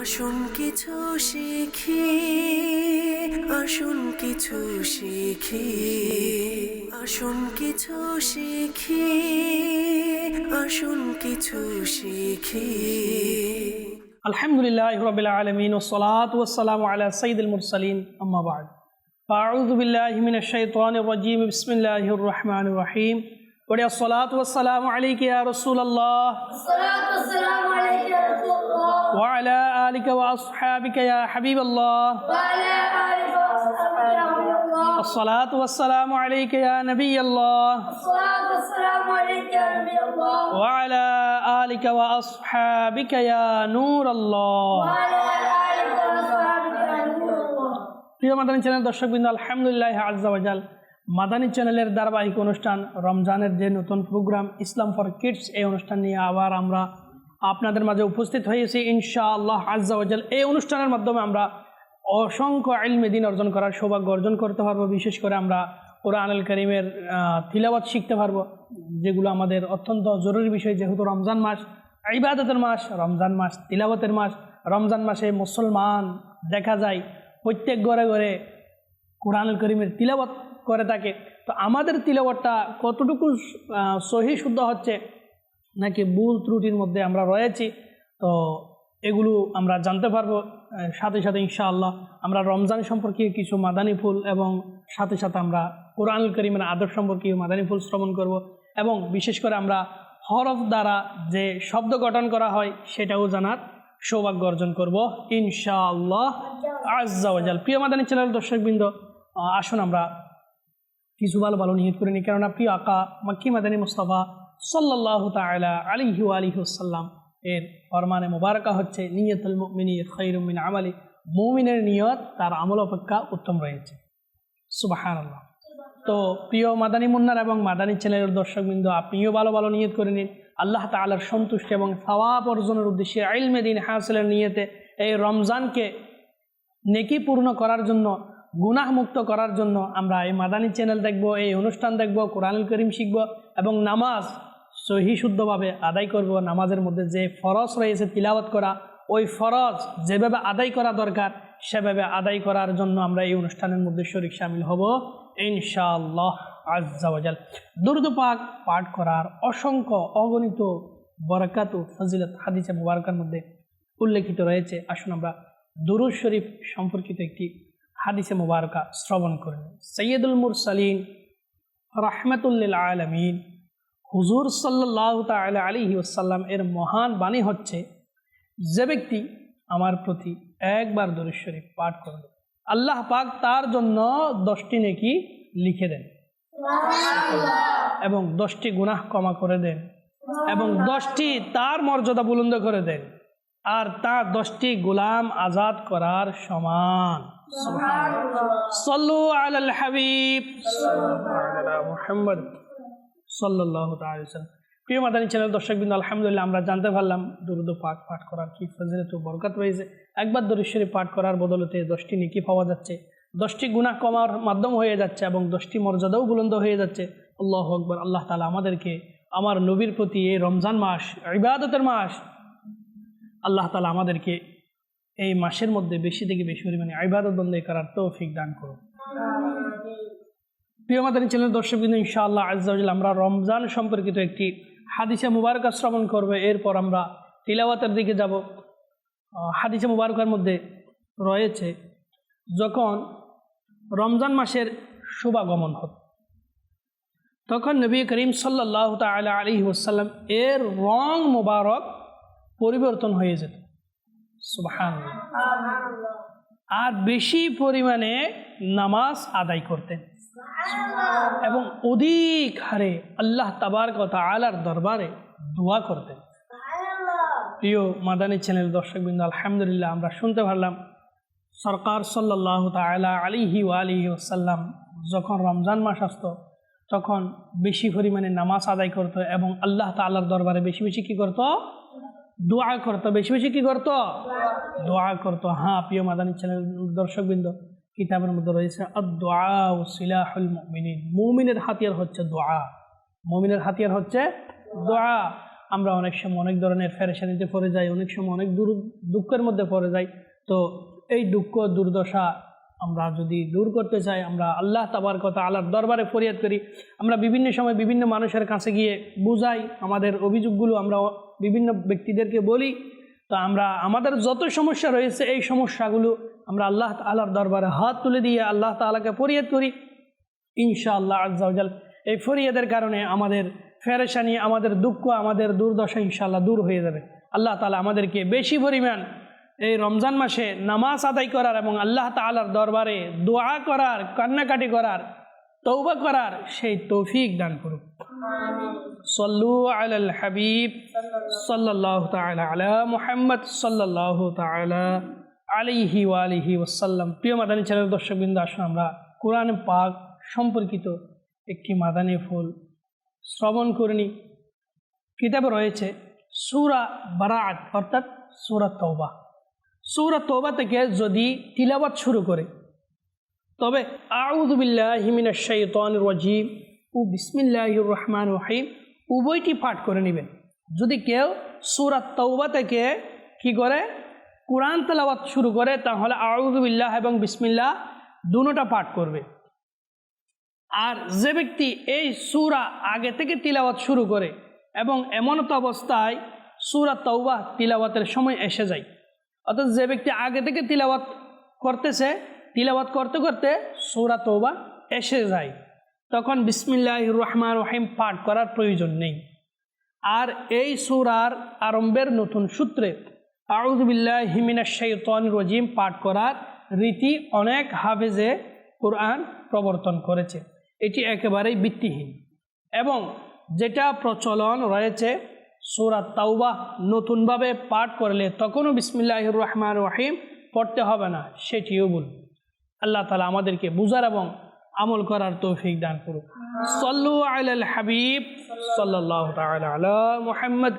আসুন কিছু শিখি আসুন কিছু শিখি আসুন কিছু শিখি আসুন কিছু শিখি الحمد لله رب العالمين والصلاة والسلام على سيد المرسلين أما بعد فأعوذ بالله من الشيطان الرجيم بسم الله الرحمن الرحيم پڑھے الصلاة والسلام عليك يا رسول الله الصلاة والسلام عليك يا رسول الله وعلى آلك واصحابك يا حبيب الله وعلى آلك واصحابك يا حبیب الله الصلاة والسلام عليك يا نبي الله الصلاة والسلام عليك يا نبي الله وعلى آلك واصحابك يا نور الله وعلى آلك واصحابك يا نور الله. اللہ پیو مدن چینل درشک الحمد لله عز وجل মাদানী চ্যানেলের ধারাবাহিক অনুষ্ঠান রমজানের যে নতুন প্রোগ্রাম ইসলাম ফর কিডস, এই অনুষ্ঠান নিয়ে আবার আমরা আপনাদের মাঝে উপস্থিত হয়েছি। ইনশা আল্লাহ আজাল এই অনুষ্ঠানের মাধ্যমে আমরা অসংখ্য আইলমে দিন অর্জন করার সৌভাগ্য অর্জন করতে পারব। বিশেষ করে আমরা কোরআন আল করিমের তিলাবাত শিখতে পারব, যেগুলো আমাদের অত্যন্ত জরুরি বিষয়, যেহেতু রমজান মাস, ইবাদতের মাস, রমজান মাস তিলাবতের মাস, রমজান মাসে মুসলমান দেখা যায় প্রত্যেক ঘরে ঘরে কোরআনুল করিমের তিলাবত করে থাকে। তো আমাদের তিলাবতটা কতটুকু সহি শুদ্ধ হচ্ছে, নাকি ভুল ত্রুটির মধ্যে আমরা রয়েছি, তো এগুলো আমরা জানতে পারব। সাথে সাথে ইনশাআল্লাহ আমরা রমজান সম্পর্কে কিছু মাদানী ফুল এবং সাথে সাথে আমরা কোরআনুল করিমের আদর সম্পর্কে মাদানী ফুল শ্রবণ করব এবং বিশেষ করে আমরা হরফ দ্বারা যে শব্দ গঠন করা হয় সেটাও জানার সৌভাগ্য অর্জন করব ইনশাআল্লাহ আজাল প্রিয় মাদানী চ্যানেল দর্শকবৃন্দ আসুন আমরা কিছু ভালো ভালো নিয়ত করে নিই। কেননা প্রিয় আকা মাক্কি মাদানী মুস্তাফা সাল্লাহ তালা আলিহু আলিহুসাল্লাম এর ফরমানে মোবারকা হচ্ছে, নিয়তুল মিনি খৈরুমিন আমালি। মৌমিনের নিয়ত, তার আমল অপেক্ষা উত্তম রয়েছে। সুবাহান আল্লাহ তো প্রিয় মাদানী মুন্নার এবং মাদানী চ্যানেলের দর্শকবৃন্দ, আপনিও ভালো ভালো নিয়ত করে নিন। আল্লাহ তালার সন্তুষ্টি এবং সওয়াব অর্জনের উদ্দেশ্যে আইলমে দিন হাসিলের নিয়তে এই রমজানকে নেকি পূর্ণ করার জন্য গুনাহ মুক্ত করার জন্য আমরা এই মাদানী চ্যানেল দেখব, এই অনুষ্ঠান দেখব, কোরআনুল করিম শিখব এবং নামাজ সহি শুদ্ধভাবে আদায় করব। নামাজের মধ্যে যে ফরজ রয়েছে তিলাওয়াত করা, ওই ফরজ যেভাবে আদায় করা দরকার, সেভাবে আদায় করার জন্য আমরা এই অনুষ্ঠানের মধ্যে শরিক সামিল হব ইনশাআল্লাহ আজাল দুর্দ পাক পাঠ করার অসংখ্য অগণিত বরকাত ও ফজিলত হাদিসে মুবারকার মধ্যে উল্লেখিত রয়েছে। আসুন আমরা দুরুদ শরীফ সম্পর্কিত একটি হাদিসে মুবারকা শ্রবণ করেন সৈয়দুল মুরসালিন রাহমাতুল্লিল আলমিন, হুজুর সাল্লাহ তালা আলিহি ওসাল্লাম এর মহান বাণী হচ্ছে, যে ব্যক্তি আমার প্রতি একবার দরুদ শরীফ পাঠ করবে, আল্লাহ পাক তার জন্য দশটি নেকি লিখে দেন এবং দশটি গুনাহ ক্ষমা করে দেন এবং দশটি তার মর্যাদা বুলন্দ করে দেন, আর তার দশটি গোলাম আজাদ করার সমান। সল্লু হাবিব। মুহাম্মদ। প্রিয় মাদানী চ্যানেল দর্শকবৃন্দ আলহামদুলিল্লাহ আমরা জানতে পারলাম দুরুদ পাক পাঠ করার কি ফজিলত বরকত রয়েছে। একবার দরিশ্বরী পাঠ করার বদলতে দশটি নিকি পাওয়া যাচ্ছে। দশটি গুনাহ কমার মাধ্যম হয়ে যাচ্ছে এবং দশটি মর্যাদাও বুলন্দ হয়ে যাচ্ছে। আল্লাহ আকবর। আল্লাহ তালা আমাদেরকে আমার নবীর প্রতি এই রমজান মাস ইবাদতের মাস আল্লাহ তালা আমাদেরকে এই মাসের মধ্যে বেশি থেকে বেশি পরিমাণে ইবাদত বন্দী করার তৌফিক দান করুন। প্রিয় মাদানী চ্যানেল দর্শকবৃন্দ ইনশাআল্লাহ আজ্জাউল আমরা রমজান সম্পর্কিত একটি হাদিসে মুবারকা শ্রবণ করব। এরপর আমরা তিলাওয়াতের দিকে যাব। হাদিসে মুবারকার মধ্যে রয়েছে, যখন রমজান মাসের শুভাগমন হতো, তখন নবী করিম সাল্লাহ তালা আলী ওসাল্লাম এর রং মুবারক পরিবর্তন হয়ে যেত। আর বেশি পরিমাণে নামাজ আদায় করতেন। এবং অধিক হারে আল্লাহ তাবার কথা আলার দরবারে দোয়া করতেন। প্রিয় মাদানী চ্যানেল দর্শকবৃন্দ আলহামদুলিল্লাহ আমরা শুনতে পারলাম সরকার সাল্লাহ তালা আলিহি ও আলিহি ওসাল্লাম যখন রমজান মাস আসতো তখন বেশি পরিমাণে নামাজ আদায় করতো এবং আল্লাহ তাল্লার দরবারে বেশি বেশি কী করতো? দোয়া করতো, বেশি বেশি কি করতো? দোয়া করতো। হ্যাঁ প্রিয় মাদানী চ্যানেল দর্শকবৃন্দ, কিতাবের মধ্যে রয়েছে মুমিনের হাতিয়ার হচ্ছে দোয়া। মুমিনের হাতিয়ার হচ্ছে দোয়া। আমরা অনেক সময় অনেক ধরনের ফেরেশানিতে পড়ে যাই, অনেক সময় অনেক দূর দুঃখের মধ্যে পড়ে যাই। তো এই দুঃখ, দুর্দশা আমরা যদি দূর করতে চাই, আমরা আল্লাহ তাবার কথা আল্লাহর দরবারে ফরিয়াদ করি। আমরা বিভিন্ন সময় বিভিন্ন মানুষের কাছে গিয়ে বুঝাই, আমাদের অভিযোগগুলো আমরা বিভিন্ন ব্যক্তিদেরকে বলি, তো আমরা, আমাদের যত সমস্যা রয়েছে, এই সমস্যাগুলো আমরা আল্লাহ তালার দরবারে হাত তুলে দিয়ে আল্লাহ তালাকে ফরিয়াদ করি। ইনশাআল্লাহ আজ্জাউজাল এই ফরিয়াদের কারণে আমাদের ফেরেশানি, আমাদের দুঃখ, আমাদের দুর্দশা ইনশাআল্লাহ দূর হয়ে যাবে। আল্লাহ তালা আমাদেরকে বেশি পরিমাণ এই রমজান মাসে নামাজ আদায় করার এবং আল্লাহ তালার দরবারে দোয়া করার, কান্নাকাটি করার তৌবা করার সেই তৌফিক দান করুক। সল্লু আল হাবিব সাল্লাহ তালা মুহাম্মদ সাল্লাহ তালা আলিহি ওয়ালিহি ওসাল্লাম প্রিয় মাদানী চ্যানেল দর্শকবৃন্দ, আসুন আমরা কোরআন পাক সম্পর্কিত একটি মাদানী ফুল শ্রবণ করিনি কিতাবে রয়েছে সুরা বারাত অর্থাৎ সুরা তৌবা সুরা তৌবা থেকে যদি তিলাবাত শুরু করে তবে আউদুবিল্লাহ হিমিনা ও বিসমিল্লাহ রহমান রহিম। উভয়টি পাঠ করে নেবেন। যদি কেউ সুরাত তৌবা থেকে কি করে? কোরআন তেলাওয়াত শুরু করে, তাহলে আউদুবিল্লাহ এবং বিসমিল্লাহ দুটোটা পাঠ করবে। আর যে ব্যক্তি এই সুরা আগে থেকে তিলাওয়াত শুরু করে এবং এমন তো অবস্থায় সুরা তৌবা তিলাওয়াতের সময় এসে যায়, অর্থাৎ যে ব্যক্তি আগে থেকে তিলাওয়াত করতেছে তিলাওয়াত করতে করতে সুরা তৌবা এসে যায়। তখন বিসমিল্লাহ রহমান রহিম পাঠ করার প্রয়োজন নেই। আর এই সুরার আরম্ভের নতুন সূত্রে আউজবিল্লাহ হিমিনা শৈতন রজিম পাঠ করার রীতি অনেক হাফেজে কোরআন প্রবর্তন করেছে। এটি একেবারেই ভিত্তিহীন। এবং যেটা প্রচলন রয়েছে সুরাত তাওবা নতুনভাবে পাঠ করলে তখনও বিসমিল্লাহ রহমান রহিম পড়তে হবে না, সেটিও ভুল। আল্লাহ তালা আমাদেরকে বুঝার এবং আমল করার তৌফিক দান করুক। সল্লু আল হাবিব সাল্লাহ তালা মুহাম্মদ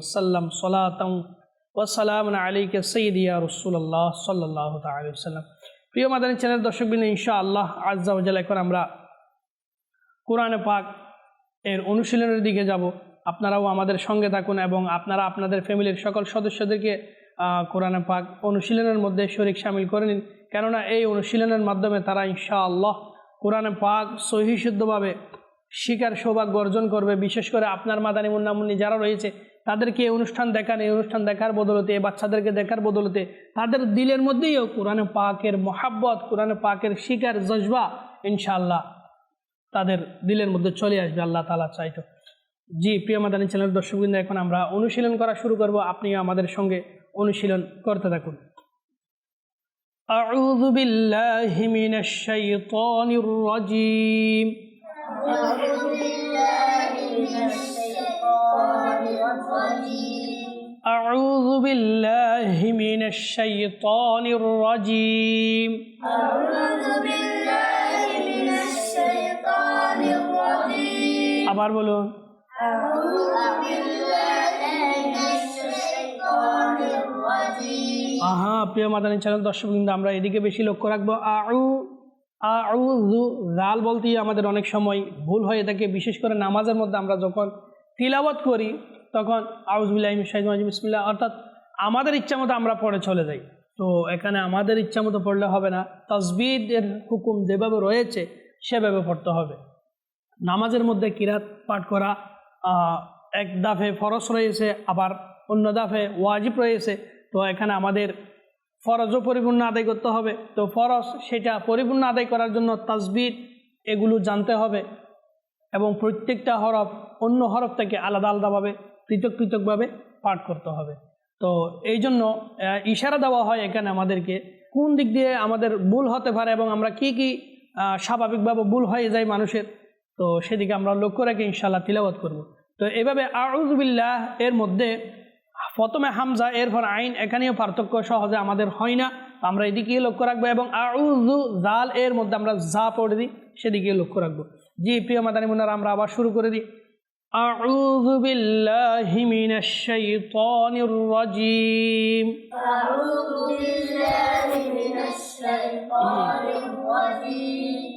ওসাল্লাম সলাতম ওসালাম আলীকে সঈদিয়া রসুল্লাহ সাল্লাহ তাল্লাম প্রিয় মাদানী চ্যানেল দর্শকবিন ইনশা আল্লাহ আজ্জাউজাল এখন আমরা কোরআনে পাক এর অনুশীলনের দিকে যাব। আপনারাও আমাদের সঙ্গে থাকুন এবং আপনারা আপনাদের ফ্যামিলির সকল সদস্যদেরকে কোরআনে পাক অনুশীলনের মধ্যে শরিক সামিল করে নিন। কেননা এই অনুশীলনের মাধ্যমে তারা ইনশা আল্লাহ কোরআনে পাক সহিশুদ্ধভাবে শিকার সৌভাগ্য অর্জন করবে। বিশেষ করে আপনার মাদানী মুন্নামুন্নি যারা রয়েছে, তাদেরকে এই অনুষ্ঠান দেখান, এই অনুষ্ঠান দেখার বদলতে, এই বাচ্চাদেরকে দেখার বদলতে তাদের দিলের মধ্যেইও কোরআনে পাকের মহাব্বত, কোরআনে পাকের শিকার জজবা ইনশাআল্লাহ তাদের দিলের মধ্যে চলে আসবে, আল্লাহ তালা চাইতো। জি, প্রিয় মাদানী চ্যানেল দর্শকবৃন্দ, এখন আমরা অনুশীলন করা শুরু করব। আপনিও আমাদের সঙ্গে অনুশীলন করতে থাকুন أعوذ بالله من الشيطان الرجيم أعوذ بالله من الشيطان الرجيم أعوذ بالله من الشيطان الرجيم أعوذ بالله من الشيطان الرجيم আবার বলুন أعوذ আহা, প্রিয় মাদানী চ্যানেল দর্শকবৃন্দ, আমরা এদিকে বেশি লক্ষ্য রাখব। আউ জাল বলতেই আমাদের অনেক সময় ভুল হয়ে থাকে বিশেষ করে নামাজের মধ্যে আমরা যখন তিলাবত করি, তখন আউজবিল্লাহ বিসমিল্লা অর্থাৎ আমাদের ইচ্ছা মতো আমরা পড়ে চলে যাই। তো এখানে আমাদের ইচ্ছা মতো পড়লে হবে না। তসবিদের হুকুম যেভাবে রয়েছে, সেভাবে পড়তে হবে। নামাজের মধ্যে কিরাত পাঠ করা এক দাফে ফরস রয়েছে, আবার অন্য দাফে ওয়াজিব রয়েছে। তো এখানে আমাদের ফরজও পরিপূর্ণ আদায় করতে হবে। তো ফরজ সেটা পরিপূর্ণ আদায় করার জন্য তাজবির এগুলো জানতে হবে এবং প্রত্যেকটা হরফ অন্য হরফ থেকে আলাদা আলাদাভাবে, পৃথক পৃথকভাবে পাঠ করতে হবে। তো এই জন্য ইশারা দেওয়া হয় এখানে আমাদেরকে কোন দিক দিয়ে আমাদের ভুল হতে পারে এবং আমরা কি কি স্বাভাবিকভাবে ভুল হয়ে যায় মানুষের। তো সেদিকে আমরা লক্ষ্য রেখে ইনশাল্লাহ তিলাবাত করব। তো এভাবে আউজবিল্লাহ এর মধ্যে প্রথমে হামজা এরপর আইন এখানেও পার্থক্য সহজে আমাদের হয় না তো আমরা এদিকে লক্ষ্য রাখবো এবং আউজু জাল এর মধ্যে আমরা যা পড়ে দিই সেদিকে লক্ষ্য রাখবো জি প্রিয় মাদানী মুন্নার আমরা আবার শুরু করে দিই أعوذ بالله من الشيطان الرجيم أعوذ بالله من الشيطان الرجيم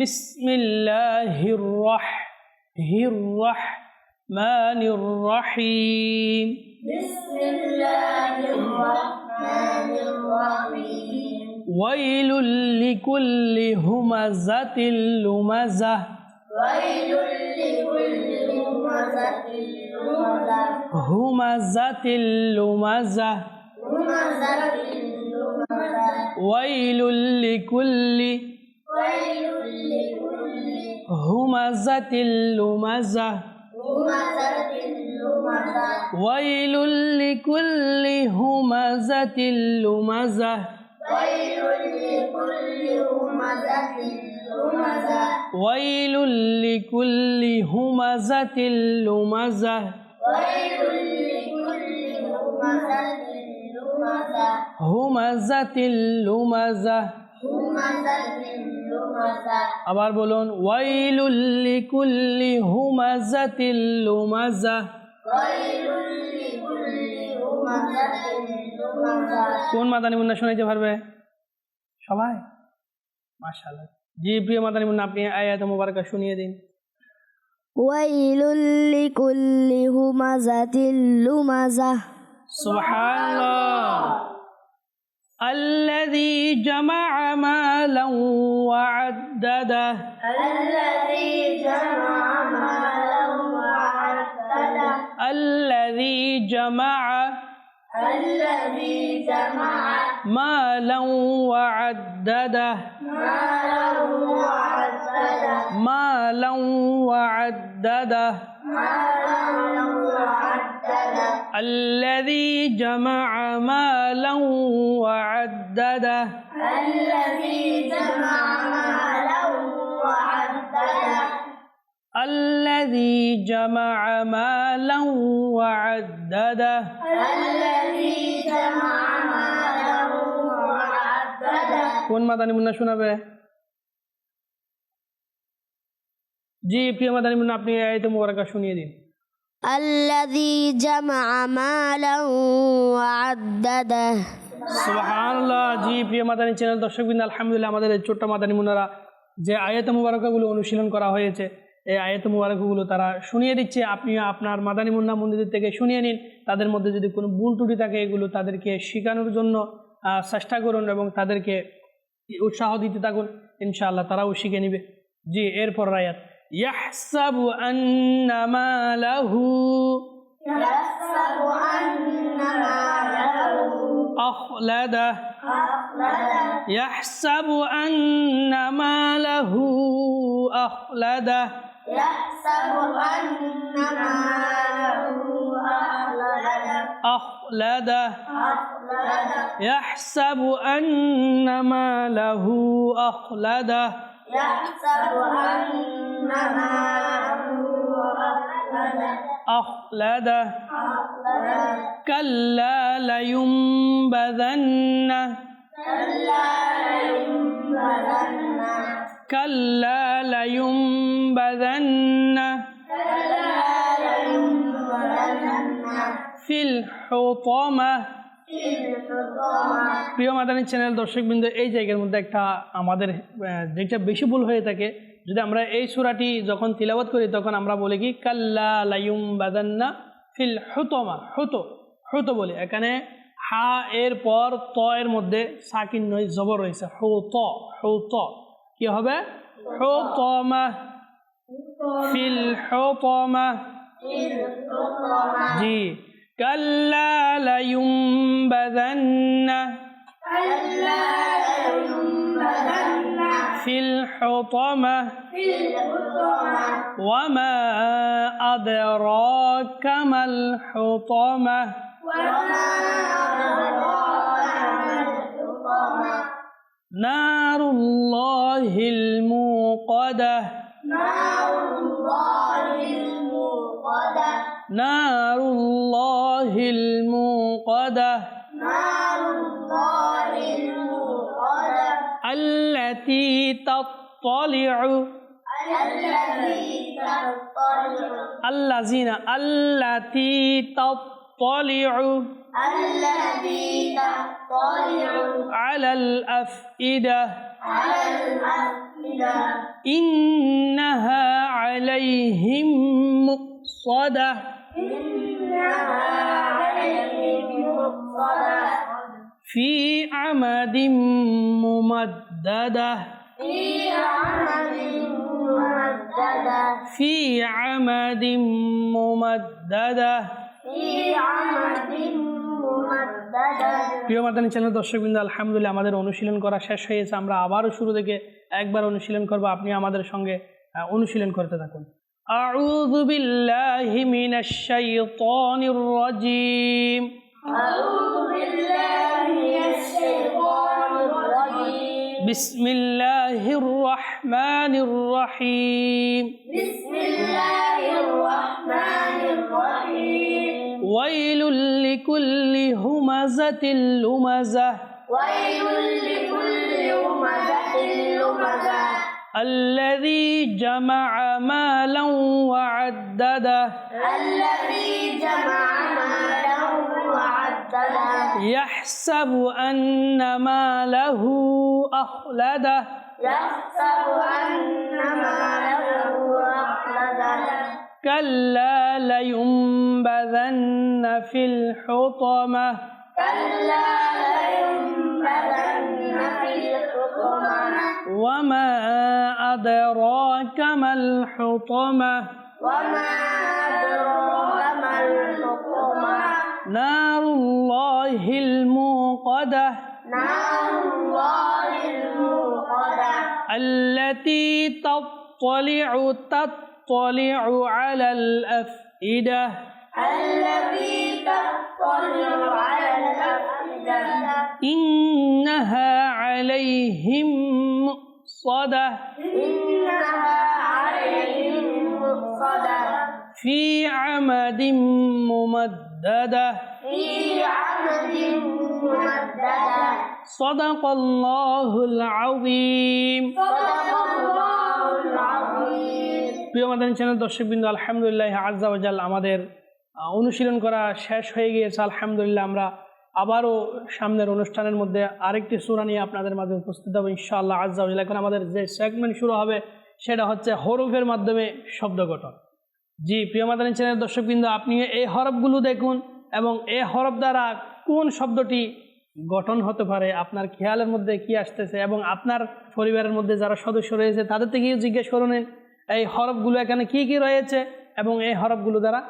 بسم الله الرح الرحمن الرحيم. بسم الله الرحمن الرحيم ويل لكل همزة لمزة ويل لكل همزة لمزة همزة لمزة. همزة لمزة. ويل لكل همزة لمزة همزة لمزة ويل لكل همزة لمزة ويل لكل همزة لمزة ويل لكل همزة لمزة ويل لكل همزة لمزة همزة لمزة همزة لمزة আবার বলুন ওয়াইলুল্লি কুল্লি হুমাজাতিল লুমাজা। কোন মাদানি মুন্না শুনাইতে পারবে সবাই? মাশাআল্লাহ। জি প্রিয় মাদানি মুন্না আপনি আয়াত মুবারকা শুনিয়ে দিন। ওয়াইলুল্লি কুল্লি হুমাজাতিল লুমাজা। সুবহানাল্লাহ। الذي جمع مالا وعدده. الذي جمع مالا وعدده. الذي جمع الذي جمع مالا وعدده. مالا وعدده. مالا وعدده. الذي جمع مالا وعدده الذي جمع مالا وعدده الذي جمع مالا وعدده الذي جمع مالا وعدده কোন মাদানী মুন্না শোনাবে জি প্রিয় মাদানী মুন্না আপনি আয়াত মুবারকা শুনিয়ে দিন الذي جمع مالا وعدده সুবহানাল্লাহ জি প্রিয় মাদানী চ্যানেল দর্শকবৃন্দ আলহামদুলিল্লাহ আমাদের এই ছোট্ট মাদানী মুন্নারা যে আয়াত মুবারকাগুলো অনুশীলন করা হয়েছে এই আয়াত মুবারকগুলো তারা শুনিয়ে দিচ্ছে আপনি আপনার মাদানী মুন্না মন্দির থেকে শুনিয়ে নিন তাদের মধ্যে যদি কোনো ভুল ত্রুটি থাকে এগুলো তাদেরকে শেখানোর জন্য আহ, চেষ্টা করুন এবং তাদেরকে উৎসাহ দিতে থাকুন ইনশাআল্লাহ তারাও শিখে নেবে জি এরপর রায়াত يحسب أن ماله يحسب أن ماله أخلده. أخلده. يحسب أن ما له أخلده. يحسب أن ماله أخلده. أخلده. أخلده. يحسب أن ما له أخلده. يحسب أن ماءه أخلد كلا لينبذن. كلا لينبذن. كلا لينبذن. في الحطمة. প্রিয় মাদানী চ্যানেল দর্শকবৃন্দ এই জায়গার মধ্যে একটা আমাদের যেটা বেশি ভুল হয়ে থাকে যদি আমরা এই সুরাটি যখন তিলাবত করি তখন আমরা বলি কি? কাল্লা লাইম বাদান্না ফিল হুতমা হুতো হুতো বলি। এখানে হা এর পর ত এর মধ্যে সাকিন নয় জবর রয়েছে। হৌত ত কি হবে? হৌতমা ফিল মা জি। كلا لينبذن كلا لينبذن في الحطمة في الحطمة وما أدراك ما الحطمة وما نار الله الموقدة نار الله الموقدة نار الله الله الموقدة. نار الله الموقدة التي تطلع. التي تطلع الذين التي تطلع. التي تطلع على الأفئدة على الأفئدة. إنها عليهم مقصدة. في عمد ممددة في عمد ممددة প্রিয় মাদানী চ্যানেল দর্শকবৃন্দ আলহামদুলিল্লাহ আমাদের অনুশীলন করা শেষ হয়েছে আমরা আবারও শুরু থেকে একবার অনুশীলন করব আপনি আমাদের সঙ্গে আহ, অনুশীলন করতে থাকুন أعوذ بالله من الشيطان الرجيم. أعوذ بالله من الشيطان الرجيم. بسم الله الرحمن الرحيم. بسم الله الرحمن الرحيم. ويل لكل همزة لمزة. ويل لكل همزة لمزة. الذي جمع مالا وعدده. الذي جمع مالا وعدده. يحسب أن ماله أخلده. يحسب أن ماله أخلده. كلا لينبذن في الحطمة. كلا لينبذن وما أدراك ما الحطمة؟ وما أدراك ما الحطمة؟ نار الله الموقدة. نار الله الموقدة. التي تطلع تطلع على الأفئدة. التي تطلع على الأفئدة. إنها عليهم مؤصدة في عمد ممددة صدق الله العظيم প্রিয় মাদানী চ্যানেল দর্শকবৃন্দ আলহামদুলিল্লাহ আজাল আমাদের আহ, অনুশীলন করা শেষ হয়ে গিয়েছে আলহামদুলিল্লাহ আমরা আবারও সামনের অনুষ্ঠানের মধ্যে আরেকটি সুরা নিয়ে আপনাদের মাঝে উপস্থিত হব ইনশাআল্লাহ আজাল এখন আমাদের যে সেগমেন্ট শুরু হবে, সেটা হচ্ছে হরফের মাধ্যমে শব্দ গঠন। জি, প্রিয় মাদানী চ্যানেল দর্শকবৃন্দ, আপনি এই হরফগুলো দেখুন এবং এই হরফ দ্বারা কোন শব্দটি গঠন হতে পারে, আপনার খেয়ালের মধ্যে কি আসতেছে এবং আপনার পরিবারের মধ্যে যারা সদস্য রয়েছে, তাদের থেকেও জিজ্ঞেস করে নিন এই হরফগুলো এখানে কি কি রয়েছে এবং এই হরফগুলো দ্বারা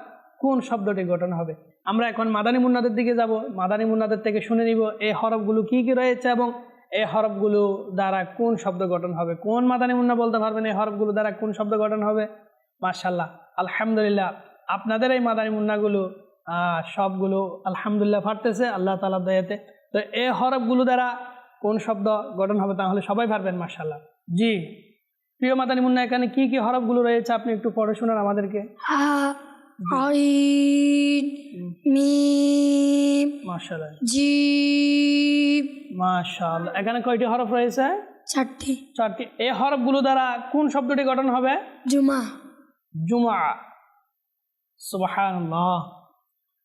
কোন শব্দটি গঠন হবে। আমরা এখন মাদানী মুন্নাদের দিকে যাব। মাদানী মুন্নাদের থেকে শুনে নিব এই হরফগুলো কি কি রয়েছে এবং এই হরফগুলো দ্বারা কোন শব্দ গঠন হবে? কোন মাদানী মুন্না বলতে পারবেন এই হরফগুলো দ্বারা কোন শব্দ গঠন হবে? মার্শাল্লাহ আলহামদুলিল্লাহ। আপনাদের এই মাদানী মুন্নাগুলো সবগুলো আলহামদুলিল্লাহ ফাটতেছে আল্লাহ তালা দয়াতে। তো এই হরফগুলো দ্বারা কোন শব্দ গঠন হবে তাহলে সবাই পারবেন মার্শাল্লাহ জি, প্রিয় মাদানী মুন্না, এখানে কি কি হরফগুলো রয়েছে? আপনি একটু পড়ে শোনান আমাদেরকে। আইন মিম মার্শাল্লাহ জিম মার্শাল্লাহ এখানে কয়টি হরফ রয়েছে? চারটি। চারটি। এই হরফগুলো দ্বারা কোন শব্দটি গঠন হবে? জুমা। জুমা। সুবাহান্লাহ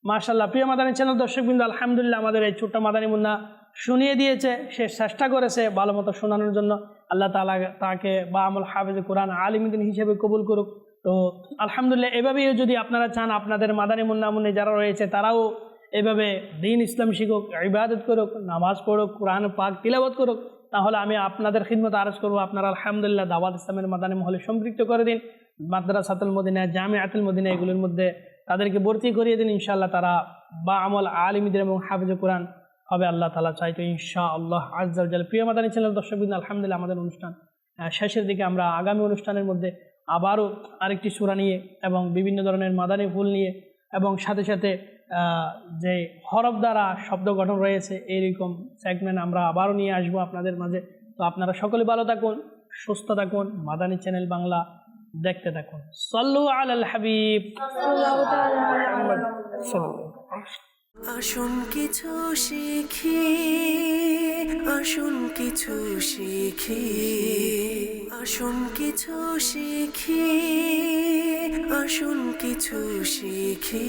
মার্শাল্লাহ প্রিয় মাদানী চ্যানেল দর্শকবৃন্দ আলহামদুলিল্লাহ আমাদের এই ছোট্ট মাদানী মুন্না শুনিয়ে দিয়েছে। সে চেষ্টা করেছে ভালো মতো শোনানোর জন্য। আল্লাহ তালা তাকে বা আমল হাফেজ কোরআন আলিমুদ্দিন হিসেবে কবুল করুক। তো আলহামদুলিল্লাহ, এভাবেই যদি আপনারা চান, আপনাদের মাদানী মুন্না মুন্নি যারা রয়েছে, তারাও এভাবে দিন ইসলাম শিখুক, ইবাদত করুক, নামাজ পড়ুক, কোরআন, পাক তিলাবত করুক, তাহলে আমি আপনাদের খিদমত আরজ করব। আপনারা আলহামদুলিল্লাহ দাওয়াত ইসলামের মাদানী মহলে সম্পৃক্ত করে দিন। মাদ্রাসাতুল মদিনা জামে আতুল মদিনা, এগুলোর মধ্যে তাদেরকে ভর্তি করিয়ে দিন। ইনশাআল্লাহ তারা বা আমল আলিমদের এবং হাফিজ কোরআন হবে আল্লাহ তালা চাইতো ইনশা আল্লাহ আজ্জাল প্রিয় মাদানী চ্যানেল দর্শকবিন আলহামদুলিল্লাহ আমাদের অনুষ্ঠান শেষের দিকে আমরা আগামী অনুষ্ঠানের মধ্যে আবারও আরেকটি সুরা নিয়ে এবং বিভিন্ন ধরনের মাদানী ফুল নিয়ে এবং সাথে সাথে যে হরফ দ্বারা শব্দ গঠন রয়েছে এইরকম সেগমেন্ট আমরা আবারও নিয়ে আসব আপনাদের মাঝে। তো আপনারা সকলে ভালো থাকুন সুস্থ থাকুন মাদানী চ্যানেল বাংলা দেখতে থাকুন। সল্লু আল হাবিব। আসুন কিছু শিখি আসুন কিছু শিখি আসুন কিছু শিখি আসুন কিছু শিখি।